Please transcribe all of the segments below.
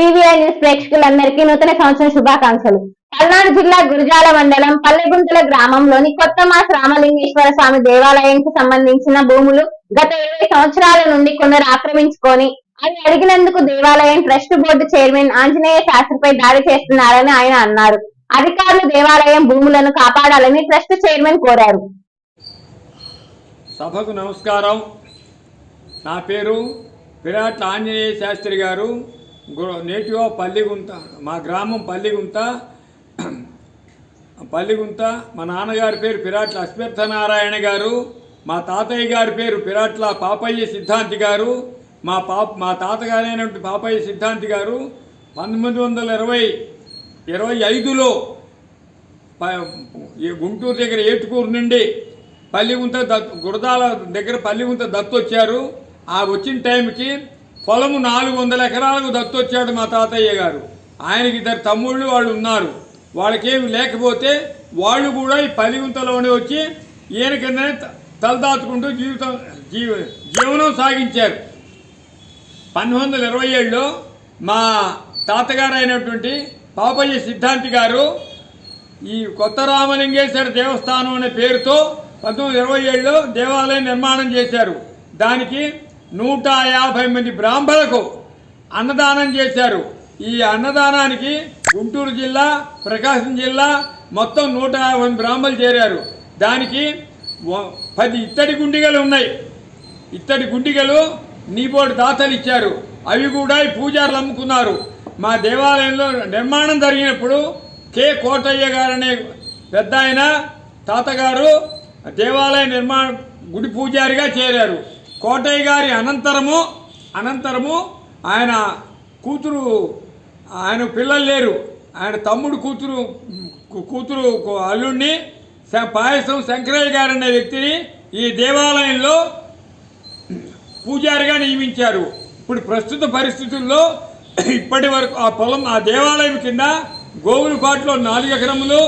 PVI news ప్రేక్షకులందరికీ నూతన సంవత్సర శుభాకాంక్షలు. పల్నాడు జిల్లా గురజాల మండలం పల్లెగుంతల గ్రామంలోని కొత్త మాస్ రామలింగేశ్వర స్వామి దేవాలయానికి సంబంధించిన భూములు గత ఇరవై సంవత్సరాల నుండి కొందరు ఆక్రమించుకొని అవి అడిగినందుకు దేవాలయం ట్రస్ట్ బోర్డు చైర్మన్ ఆంజనేయ శాస్త్రిపై దాడి చేస్తున్నారని ఆయన అన్నారు. అధికారులు దేవాలయం భూములను కాపాడాలని ట్రస్ట్ చైర్మన్ కోరారు. సభకు నమస్కారం. నా పేరు విరాట్ ఆంజనేయ శాస్త్రి గారు. నేటివ్ పల్లిగుంత మా గ్రామం పల్లిగుంత పల్లిగుంత మా నాన్నగారి పేరు పిరాట్ల అశ్వత్థ నారాయణ గారు మా తాతయ్య గారి పేరు పిరాట్ల పాపయ్య సిద్ధాంతి గారు మా పాప మా తాతగారైనటువంటి పాపయ్య సిద్ధాంతి గారు పంతొమ్మిది వందల ఇరవై ఇరవై ఐదులో ప- గుంటూరు దగ్గర ఏటుకూరు నుండి పల్లిగుంత దత్ గురదాల దగ్గర పల్లిగుంత దత్తు వచ్చారు ఆ వచ్చిన టైంకి పొలము నాలుగు వందల ఎకరాలకు దత్తొచ్చాడు మా తాతయ్య గారు. ఆయనకి ఇద్దరు తమ్ముళ్ళు వాళ్ళు ఉన్నారు. వాళ్ళకేమి లేకపోతే వాళ్ళు కూడా ఈ పలిగుంతలోనే వచ్చి ఈయన కిందనే తలదాచుకుంటూ జీవితం జీవ జీవనం సాగించారు. పంతొమ్మిది వందల ఇరవై ఏడులో మా తాతగారు అయినటువంటి పాపయ్య సిద్ధాంతి గారు ఈ కొత్త రామలింగేశ్వర దేవస్థానం అనే పేరుతో పంతొమ్మిది ఇరవై ఏడులో దేవాలయం నిర్మాణం చేశారు. దానికి నూట యాభై మంది బ్రాహ్మణులకు అన్నదానం చేశారు. ఈ అన్నదానానికి గుంటూరు జిల్లా ప్రకాశం జిల్లా మొత్తం నూట యాభై బ్రాహ్మణులు చేరారు. దానికి పది ఇత్తడి గుండిగలు ఉన్నాయి. ఇత్తడి గుండిగలు నీపోటి దాతలు ఇచ్చారు. అవి కూడా ఈ పూజారులు అమ్ముకున్నారు. మా దేవాలయంలో నిర్మాణం జరిగినప్పుడు కె. కోటయ్య గారు అనే పెద్ద ఆయన తాతగారు దేవాలయ నిర్మాణ గుడి పూజారిగా చేరారు. కోటయ్య గారి అనంతరము అనంతరము ఆయన కూతురు ఆయన పిల్లలు లేరు. ఆయన తమ్ముడు కూతురు కూతురు అల్లుడిని శ- పాయసం శంకరయ్య గారు అనే వ్యక్తిని ఈ దేవాలయంలో పూజారిగా నియమించారు. ఇప్పుడు ప్రస్తుత పరిస్థితుల్లో ఇప్పటి వరకు ఆ పొలం ఆ దేవాలయం కింద గోవులపాట్లో నాలుగు ఎకరములు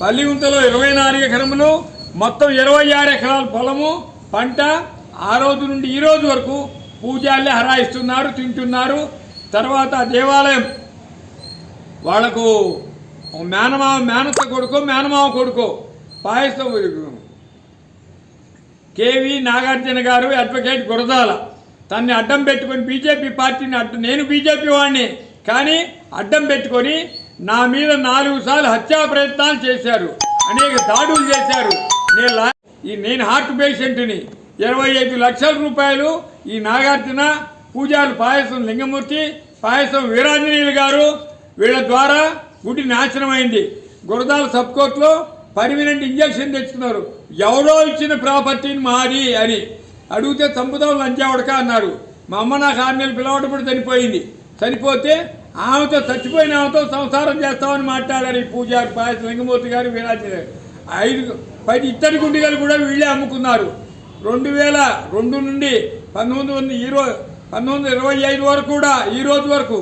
పల్లిగుంతలో ఇరవై నాలుగు ఎకరములు మొత్తం ఇరవై ఆరు ఎకరాల పొలము పంట ఆ రోజు నుండి ఈ రోజు వరకు పూజాలే హరాయిస్తున్నారు తింటున్నారు. తర్వాత దేవాలయం వాళ్ళకు మేనమావ మేనత్త కొడుకో మేనమావ కొడుకో పాయసం కేవి నాగార్జున గారు అడ్వకేట్ గురదాల తన్ని అడ్డం పెట్టుకొని బీజేపీ పార్టీని అడ్డం నేను బీజేపీ వాడిని కానీ అడ్డం పెట్టుకొని నా మీద నాలుగు సార్లు హత్యా ప్రయత్నాలు చేశారు. అనేక దాడులు చేశారు. నేను ఈ నేను హార్ట్ పేషెంట్ని ఇరవై ఐదు లక్షల రూపాయలు ఈ నాగార్జున పూజారి పాయసం లింగమూర్తి పాయసం వీరాంజనేయులు గారు వీళ్ళ ద్వారా గుడి నాశనం అయింది గురదాల సబ్ కోర్టులో పర్మినెంట్ ఇంజక్షన్ తెచ్చుకున్నారు. ఎవరో ఇచ్చిన ప్రాపర్టీని మాది అని. అడిగితే చంపుదాం లంచావడక అన్నారు. మా అమ్మ నాకు ఆరు నెలలు పిలవడప్పుడు చనిపోయింది. చనిపోతే ఆమెతో చచ్చిపోయిన ఆమెతో సంసారం చేస్తామని మాట్లాడారు ఈ పూజారి పాయస లింగమూర్తి గారు వీరాజు గారు. ఐదు పది ఇత్తడి గుండిగలు కూడా వీళ్ళే అమ్ముకున్నారు. రెండు వేల రెండు నుండి పంతొమ్మిది వందల ఇరవై పంతొమ్మిది వందల ఇరవై ఐదు వరకు కూడా ఈ రోజు వరకు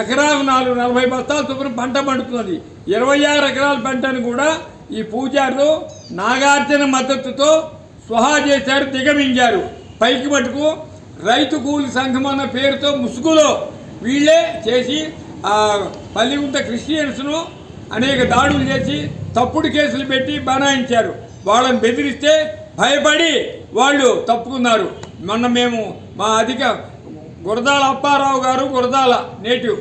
ఎకరాకు నాలుగు నలభై బస్తాల చొప్పున పంట పండుతున్నది. ఇరవై ఆరు ఎకరాల పంటను కూడా ఈ పూజారులు నాగార్జున మద్దతుతో స్వహా చేశారు దిగమించారు పైకి మటుకు రైతు కూలి సంఘం అన్న పేరుతో ముసుగులో వీళ్ళే చేసి పల్లిగుంట క్రిస్టియన్స్ను అనేక దాడులు చేసి తప్పుడు కేసులు పెట్టి బనాయించారు. వాళ్ళని బెదిరిస్తే భయపడి వాళ్ళు తప్పుకున్నారు. మొన్న మేము మా అధిక గురదాల అప్పారావు గారు గురదాల నేటివ్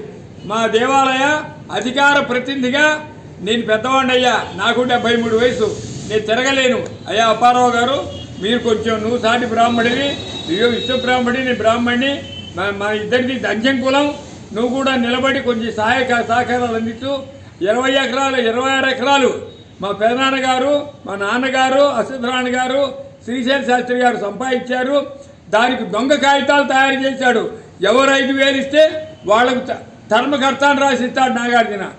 మా దేవాలయ అధికార ప్రతినిధిగా నేను పెద్దవాడిని అయ్యా నాకు డెబ్బై మూడు వయసు. నేను తిరగలేను. అయ్యా అప్పారావు గారు మీరు కొంచెం నువ్వు సాటి బ్రాహ్మడివి. అయ్యో విశ్వ బ్రాహ్మడి నేను బ్రాహ్మణ్ణి. మా- మా ఇద్దరిది దంజం కులం. నువ్వు కూడా నిలబడి కొంచెం సహాయక సహకారాలు అందిస్తూ ఇరవై ఎకరాలు ఇరవై ఆరు ఎకరాలు మా పెదనాన్న గారు మా నాన్నగారు అశ్వత్థనారాయణ గారు శ్రీశైల శాస్త్రి గారు సంపాదించారు. దానికి దొంగ కాగితాలు తయారు చేశాడు. ఎవరు ఐదు వేలు ఇస్తే వాళ్ళకు త- అని రాసిస్తాడు నాగార్జున.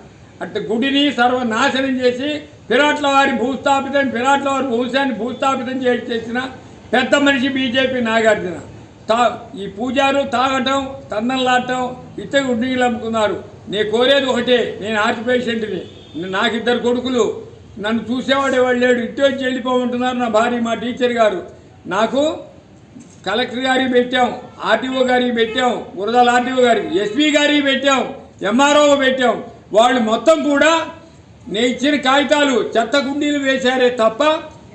అంటే గుడిని సర్వనాశనం చేసి పిరాట్ల వారి భూస్థాపితం పిరాట్ల వారి వంశాన్ని భూస్థాపితం చేసిన పెద్ద మనిషి బీజేపీ నాగార్జున. తా ఈ పూజారు తాగటం తన్నలాడటం ఇతర గుడ్డీలు అమ్ముకున్నారు నేను కోరేది ఒకటే నేను హార్ట్ పేషెంట్ని నాకు ఇద్దరు కొడుకులు. నన్ను చూసేవాడే లేడు. ఇటు వచ్చి వెళ్ళిపోమంటున్నారు నా భార్య మా టీచర్ గారు. నాకు కలెక్టర్ గారికి పెట్టాం ఆర్టీఓ గారికి పెట్టాం గురదాల ఆర్టీఓ గారికి ఎస్పీ గారికి పెట్టాం ఎంఆర్ఓ పెట్టాం. వాళ్ళు మొత్తం కూడా నేను ఇచ్చిన కాగితాలు చెత్త కుండీలు వేశారే తప్ప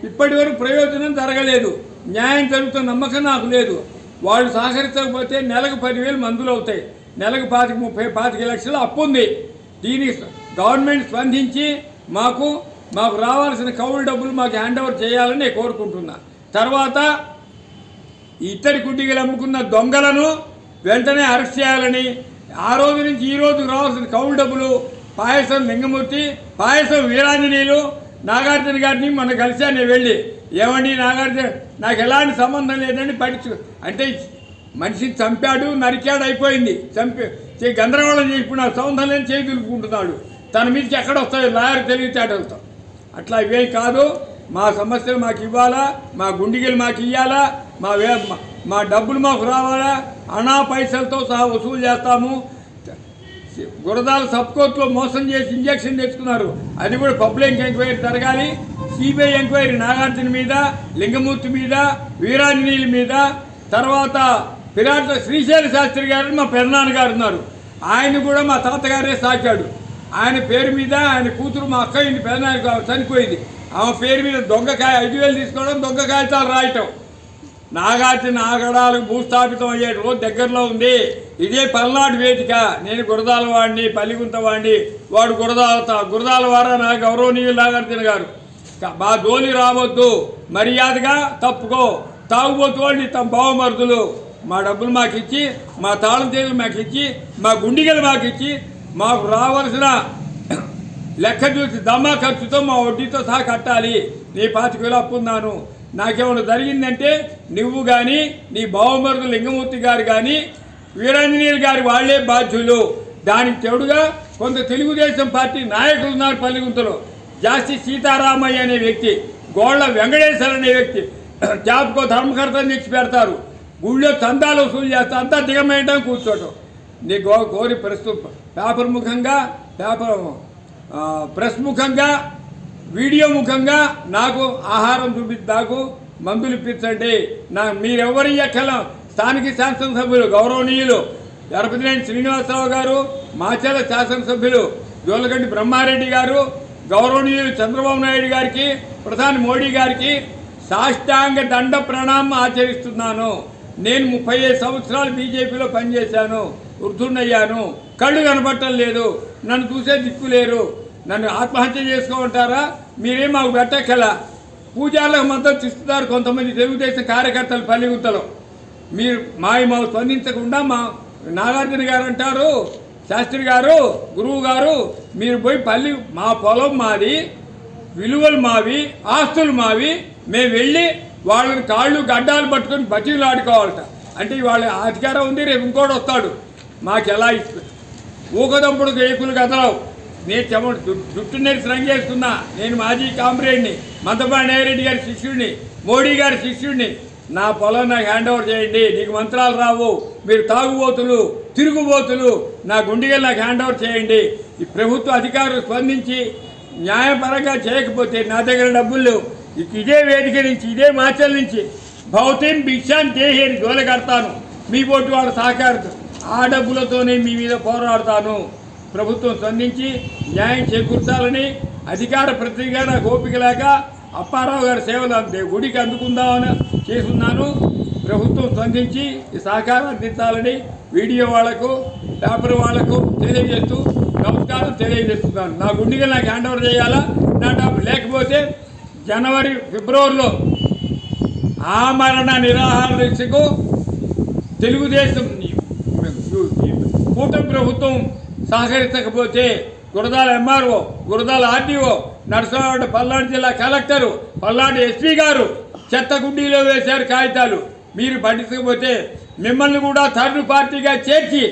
ఇప్పటి వరకు ప్రయోజనం జరగలేదు. న్యాయం జరుగుతున్న నమ్మకం నాకు లేదు. వాళ్ళు సహకరించకపోతే నెలకు పదివేలు మందులు అవుతాయి. నెలకు పాతిక ముప్పై పాతిక లక్షలు అప్పు ఉంది దీనికి గవర్నమెంట్ స్పందించి మాకు మాకు రావాల్సిన కౌలు డబ్బులు మాకు హ్యాండ్ ఓవర్ చేయాలని నేను కోరుకుంటున్నా. తర్వాత ఇత్తడి కుట్టిగలు అమ్ముకున్న దొంగలను వెంటనే అరెస్ట్ చేయాలని ఆ రోజు నుంచి ఈ రోజు రావాల్సిన కౌలు డబ్బులు పాయసం లింగమూర్తి పాయసం వీరాంజనేయులు నాగార్జున గారిని మొన్న కలిశాను నేను వెళ్ళి. ఏమండి నాగార్జున నాకు ఎలాంటి సంబంధం లేదని పడిచు అంటే మనిషిని చంపాడు నరికాడు అయిపోయింది. చంపి గందరగోళం చేసి ఇప్పుడు నాకు సంబంధం లేని చేయి తన మీదకి ఎక్కడ వస్తాయి లాయర్ తెలివితేటలతో. అట్లా ఇవేం కాదు మా సమస్యలు మాకు ఇవ్వాలా మా గుండిగలు మాకు ఇవ్వాలా మా వే మా- మా డబ్బులు మాకు రావాలా అనా పైసలతో సహా వసూలు చేస్తాము. గురదాల సబ్ కోర్టులో మోసం చేసి ఇంజక్షన్ తెచ్చుకున్నారు. అది కూడా పబ్లిక్ ఎంక్వైరీ జరగాలి. సిబిఐ ఎంక్వైరీ నాగార్జున మీద లింగమూర్తి మీద వీరాంజనీయుల మీద తర్వాత విరాట్ శ్రీశైల శాస్త్రి గారు మా పెదనాన్న గారు ఉన్నారు. ఆయన కూడా మా తాతగారే సాకాడు. ఆయన పేరు మీద ఆయన కూతురు మా అక్క ఇంటి పెదనాన్న చనిపోయింది. ఆమె పేరు మీద దొంగకాయ ఐదు వేలు తీసుకోవడం దొంగ కాగితాలు రాయటం. నాగార్జున నాగడాలు భూస్థాపితం అయ్యే రోజు దగ్గరలో ఉంది. ఇదే పల్నాడు వేదిక. నేను గురదాల వాడిని పల్లిగుంత వాడిని వాడు గురదాల గురదాల వారా నా గౌరవనీయులు నాగార్జున గారు. మా ధోని రావద్దు. మర్యాదగా తప్పుకో. తాగుబోతు వాళ్ళని తమ బావమరుదులు. మా డబ్బులు మాకు ఇచ్చి మా తాళం చేతులు మాకు ఇచ్చి మా గుండిగలు మాకు ఇచ్చి మాకు రావాల్సిన లెక్క చూసి దమ్మా ఖర్చుతో మా వడ్డీతో సహా కట్టాలి. నీ పాతిక వేలు అప్పున్నాను నాకేమైనా జరిగిందంటే నువ్వు కానీ నీ బావమరుదు లింగమూర్తి గారు కానీ వీరాంజనేయులు గారి వాళ్ళే బాధ్యులు. దానికి చెడుగా కొంత తెలుగుదేశం పార్టీ నాయకులు ఉన్నారు పల్లిగుంతలో జాస్తి సీతారామయ్య అనే వ్యక్తి గోళ్ళ వెంకటేశ్వర అనే వ్యక్తి జాబ్కో ధర్మకర్తని తెచ్చి పెడతారు. గుళ్ళో చందాలు వసూలు చేస్తారు అంతా దిగమేయడం కూర్చోటం. నీ గో కోరి ప్రస్తు పేపర్ ముఖంగా పేపర్ ప్రెస్ ముఖంగా వీడియో ముఖంగా నాకు ఆహారం చూపి నాకు మందులు ఇప్పించండి. నా మీరెవరి ఎక్కల స్థానిక శాసనసభ్యులు గౌరవనీయులు గణపతినేని శ్రీనివాసరావు గారు మాచల శాసనసభ్యులు జోలగడ్డి బ్రహ్మారెడ్డి గారు గౌరవనీయులు చంద్రబాబు నాయుడు గారికి ప్రధాని మోడీ గారికి సాష్టాంగ దండ ప్రణామం ఆచరిస్తున్నాను. నేను ముప్పై సంవత్సరాలు బీజేపీలో పనిచేశాను. వృద్ధున్నయ్యాను కళ్ళు కనపడటం లేదు. నన్ను చూసే దిక్కు లేరు. నన్ను ఆత్మహత్య చేసుకోమంటారా? మీరేం మాకు పెట్టక్కల? పూజార్లకు మద్దతు ఇస్తున్నారు కొంతమంది తెలుగుదేశం కార్యకర్తలు పల్లిగుత్తలో మీరు మా మాకు స్పందించకుండా మా నాగార్జున గారు అంటారు శాస్త్రి గారు గురువు గారు మీరు పోయి పల్లి మా పొలం మాది విలువలు మావి ఆస్తులు మావి మేము వెళ్ళి వాళ్ళని కాళ్ళు గడ్డాలు పట్టుకొని బతిలు ఆడుకోవాలట అంటే వాళ్ళ అధికారం ఉంది రేపు ఇంకోటి వస్తాడు. మాకు ఎలా ఊకదంపుడు గేకులు కదలవు. నేను చెమ జు- జుట్టు నెరిసి రంగేస్తున్నా. నేను మాజీ కామ్రేడ్ని మంతపాటి నేరెడ్డి గారి శిష్యుడిని మోడీ గారి శిష్యుడిని. నా పొలం నాకు హ్యాండ్ ఓవర్ చేయండి. నీకు మంత్రాలు రావు. మీరు తాగుబోతులు తిరుగుబోతులు. నా గుండెగా నాకు హ్యాండ్ ఓవర్ చేయండి. ఈ ప్రభుత్వ అధికారులు స్పందించి న్యాయపరంగా చేయకపోతే నా దగ్గర డబ్బులు లేవు. ఇదే వేదిక నుంచి ఇదే మాచల నుంచి. భౌతిం భిక్షాన్ దేహేని దోలగడతాను మీ పోటీ వాళ్ళ సహకారంతో. ఆ డబ్బులతోనే మీ మీద పోరాడతాను. ప్రభుత్వం స్పందించి న్యాయం చేకూర్చాలని అధికార ప్రతిగా నాకు ఓపిక లేక అప్పారావు గారి సేవలు అంతే. గుడికి అందుకుందామని చేస్తున్నాను. ప్రభుత్వం స్పందించి సహకారం అందించాలని వీడియో వాళ్ళకు పేపర్ వాళ్ళకు తెలియజేస్తూ నమస్కారం తెలియజేస్తున్నాను. నా గుండెగా నాకు హ్యాండ్ ఓవర్ చేయాలా? నా డబ్బు లేకపోతే జనవరి ఫిబ్రవరిలో ఆమరణ నిరాహార దీక్షకు తెలుగుదేశం కూటమి ప్రభుత్వం సహకరించకపోతే గురదాల ఎంఆర్ఓ గురదాల ఆర్డీఓ నరసరావు పల్నాడు జిల్లా కలెక్టరు పల్నాడు ఎస్పీ గారు చెత్త గుండీలో వేశారు కాగితాలు. మీరు పట్టించకపోతే మిమ్మల్ని కూడా థర్డ్ పార్టీగా చేర్చి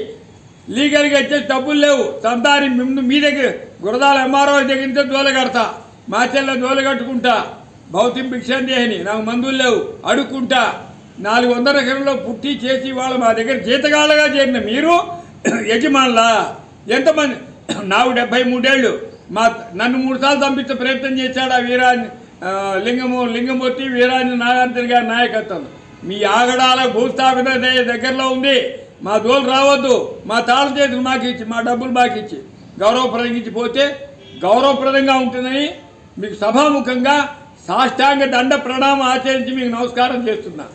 లీగల్గా ఇచ్చే డబ్బులు లేవు. సంతారి మిమ్మల్ని మీ దగ్గర గురదాల ఎంఆర్ఓ దగ్గర నుంచి దోలగడతా మా చెల్ల దోలగట్టుకుంటా భౌతిక భిక్షం చేయని నాకు మందులు లేవు. అడుక్కుంటా. నాలుగు వందల ఎకరంలో పుట్టి చేసి వాళ్ళు మా దగ్గర జీతగాళ్ళగా చేరిన మీరు యజమానులా ఎంతమంది నాకు డెబ్బై మూడేళ్ళు. మా నన్ను మూడుసార్లు చంపించే ప్రయత్నం చేశాడు ఆ వీరాన్ని లింగము లింగమూర్తి వీరాన్ని నాగార్జున గారి నాయకత్వం. మీ ఆగడాల భూస్థాపిత దగ్గరలో ఉంది. మా దోలు రావద్దు. మా తాళ చేతులు మాకు ఇచ్చి మా డబ్బులు మాకు ఇచ్చి గౌరవప్రదంగా పోతే గౌరవప్రదంగా ఉంటుందని మీకు సభాముఖంగా సాష్టాంగ దండ ప్రణామం ఆచరించి మీకు నమస్కారం చేస్తున్నాను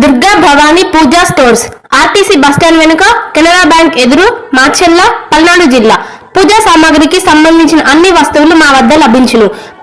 Durga Bhavani Pooja stores RTC bus stand వెనుక కెనరా బ్యాంక్ ఎదురు మాచెల్ల పల్నాడు జిల్లా. పూజా సామాగ్రికి సంబంధించిన అన్ని వస్తువులు మా వద్ద లభించును.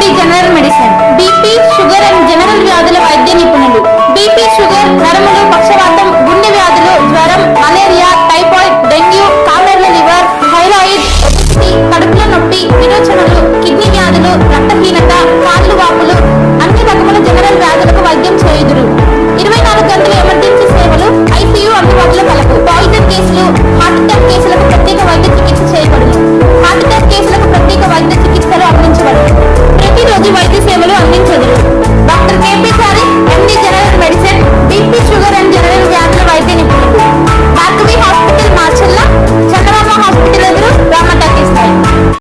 MD general medicine BP sugar and general వ్యాధుల వైద్య నిపుణులు. బీపీ షుగర్ నరములు పక్షవాతం గుండె వ్యాధులు జ్వరం మలేరియా టైఫాయిడ్ డెంగ్యూ కామెర్ల లివర్ థైరాయిడ్ ఒబిసిటీ కడుపుల నొప్పి విరోచనలు కిడ్నీ వ్యాధులు రక్తహీనత కాళ్ళు వాపులు అన్ని రకముల జనరల్ వ్యాధులు